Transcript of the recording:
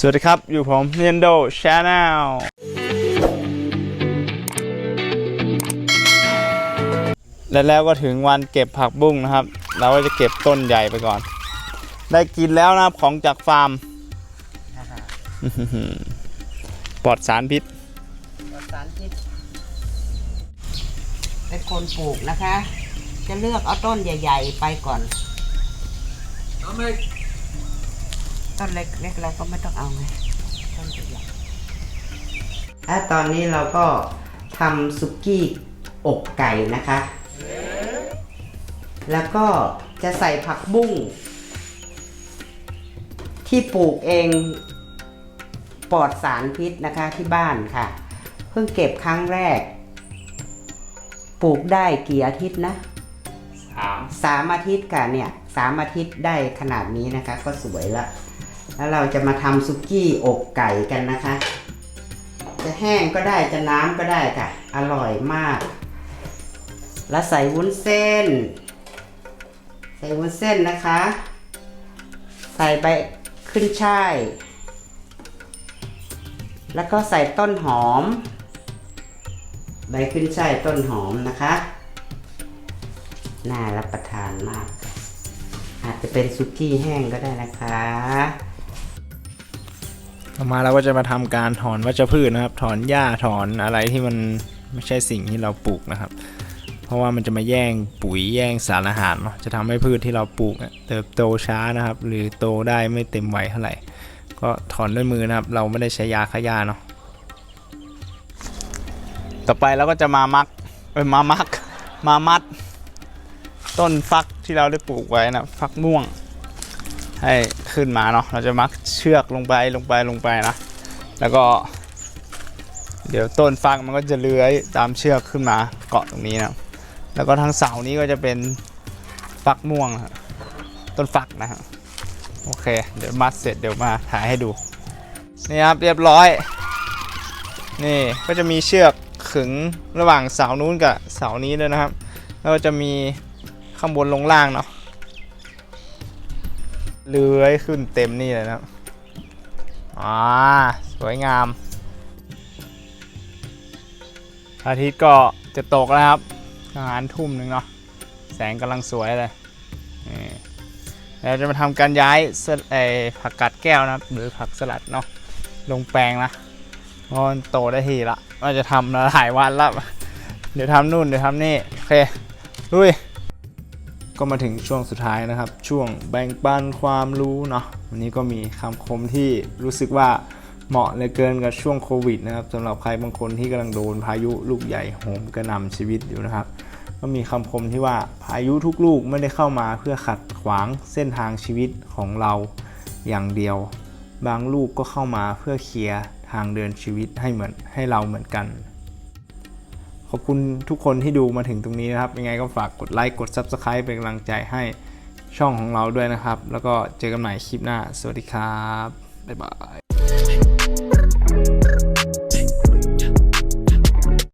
สวัสดีครับ อยู่ผม Nintendo Channel และแล้วก็ถึงวันเก็บผักบุ้งนะครับ เราก็จะเก็บต้นใหญ่ไปก่อน ได้กินแล้วนะครับของจากฟาร์มอื้อหือปลอดสารพิษปลอดสารพิษเป็นคนปลูกนะคะ จะเลือกเอาต้นใหญ่ ๆ ไปก่อน ต้นเล็กๆเราก็ไม่ต้องเอาไงต้นใหญ่และตอนนี้เราก็ทำสุกี้อบไก่นะคะ แล้วก็จะใส่ผักบุ้ง ที่ปลูกเองปลอดสารพิษนะคะที่บ้านค่ะ เพิ่งเก็บครั้งแรก ปลูกได้กี่อาทิตย์นะสามสามอาทิตย์ค่ะเนี่ยสามอาทิตย์ได้ขนาดนี้นะคะ ก็สวยละ แล้วเราจะมาทำซุกี้อบไก่กันนะคะ จะแห้งก็ได้จะน้ำก็ได้ค่ะ อร่อยมาก แล้วใส่วุ้นเส้น ใส่วุ้นเส้นนะคะ ใส่ใบขึ้นช่าย แล้วก็ใส่ต้นหอม ใบขึ้นช่ายต้นหอมนะคะ น่ารับประทานมากค่ะอาจจะเป็นซุกี้แห้งก็ได้นะคะ ต่อมาเราก็จะมาทำการถอนวัชพืชนะครับ ถอนหญ้าถอนอะไรที่มันไม่ใช่สิ่งที่เราปลูกนะครับ เพราะว่ามันจะมาแย่งปุ๋ยแย่งสารอาหารเนาะจะทำให้พืชที่เราปลูกเติบโตช้านะครับ หรือโตได้ไม่เต็มวัยเท่าไหร่ ก็ถอนด้วยมือนะครับ เราไม่ได้ใช้ยาฆ่าหญ้าเนาะต่อไปเราก็จะมามักเอ้ยมามักมามัด ต้นฟักที่เราได้ปลูกไว้นะฟักม่วง ให้ขึ้นมาเนาะเราจะมัดเชือกลงไปลงไปลงไปนะ แล้วก็ เดี๋ยวต้นฟักมันก็จะเลื้อยตามเชือกขึ้นมาเกาะตรงนี้นะแล้วก็ทั้งเสานี้ก็จะเป็นฟักม่วงนะต้นฟักนะฮะโอเค เดี๋ยวมัดเสร็จเดี๋ยวมาถ่ายให้ดูนี่ครับเรียบร้อย นี่ก็จะมีเชือกขึงระหว่างเสานู้นกับเสานี้ด้วยนะครับ แล้วก็จะมีข้างบนลงล่างเนาะ เลื้อยขึ้นเต็มนี่เลยนะครับอ่าสวยงามอาทิตย์ก็จะตกแล้วครับอาหารทุ่มหนึ่งเนาะแสงกำลังสวยเลยนี่เราจะมาทำการย้ายไอผักกาดแก้วนะครับ หรือผักสลัดเนาะลงแปลงนะมันโตได้ทีละว่าจะทำหลายวันล้วเดี๋ยวทำนู่นเดี๋ยวทำนี่โอเคลุย ก็มาถึงช่วงสุดท้ายนะครับ ช่วงแบ่งปันความรู้เนาะวันนี้ก็มีคำคมที่รู้สึกว่าเหมาะเหลือเกินกับช่วงโควิดนะครับสำหรับใครบางคนที่กำลังโดนพายุลูกใหญ่โหมกระหน่ำชีวิตอยู่นะครับ ก็มีคำคมที่ว่าพายุทุกลูกไม่ได้เข้ามาเพื่อขัดขวางเส้นทางชีวิตของเราอย่างเดียว บางลูกก็เข้ามาเพื่อเคลียร์ทางเดินชีวิตให้เหมือนให้เราเหมือนกัน ขอบคุณทุกคนที่ดูมาถึงตรงนี้นะครับ ยังไงก็ฝากกดไลค์กด Subscribe เป็นกำลังใจให้ช่องของเราด้วยนะครับ แล้วก็เจอกันใหม่คลิปหน้า สวัสดีครับ บ๊ายบาย